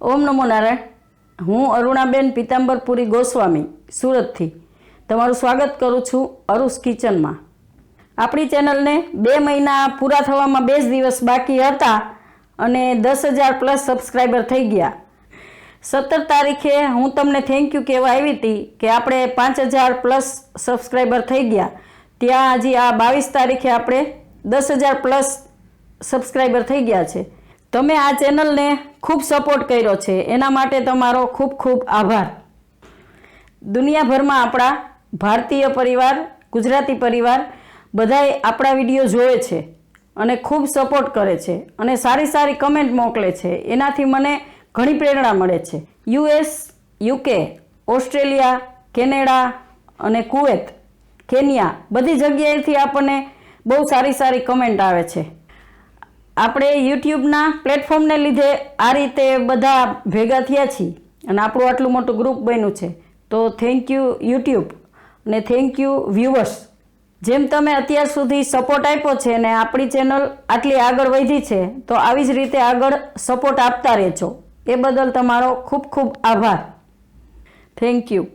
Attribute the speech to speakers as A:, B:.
A: ઓમ નમો નારાયણ. હું અરુણાબેન પીતાંબરપુરી ગોસ્વામી, સુરતથી. તમારું સ્વાગત કરું છું અરુસ કિચનમાં. આપણી ચેનલને બે મહિના પૂરા થવામાં બે જ દિવસ બાકી હતા અને દસ હજાર પ્લસ સબસ્ક્રાઈબર થઈ ગયા. સત્તર તારીખે હું તમને થેન્ક યુ કહેવા આવી હતી કે આપણે પાંચ હજાર પ્લસ સબસ્ક્રાઈબર થઈ ગયા. ત્યાં હજી આ બાવીસ તારીખે આપણે દસ હજાર પ્લસ સબસ્ક્રાઈબર થઈ ગયા છે. તમે આ ચેનલને ખૂબ સપોર્ટ કર્યો છે. એના માટે તમારો ખૂબ ખૂબ આભાર. દુનિયાભરમાં આપણા ભારતીય પરિવાર, ગુજરાતી પરિવાર બધાય આપણા વીડિયો જોવે છે અને ખૂબ સપોર્ટ કરે છે અને સારી સારી કમેન્ટ મોકલે છે. એનાથી મને ઘણી પ્રેરણા મળે છે. યુએસ યુકે ઓસ્ટ્રેલિયા કેનેડા અને કુવેત કેન્યા બધી જગ્યાએથી આપણને બહુ સારી સારી કમેન્ટ આવે છે. આપણે યુટ્યુબના પ્લેટફોર્મને લીધે આ રીતે બધા ભેગા થયા છીએ અને આપણું આટલું મોટું ગ્રુપ બન્યું છે. તો થેન્ક યુ યુટ્યુબ અને થેન્ક યુ વ્યુઅર્સ જેમ તમે અત્યાર સુધી સપોર્ટ આપ્યો છે અને આપણી ચેનલ આટલી આગળ વધી છે, તો આવી જ રીતે આગળ સપોર્ટ આપતા રહેજો. એ બદલ તમારો ખૂબ ખૂબ આભાર. Thank you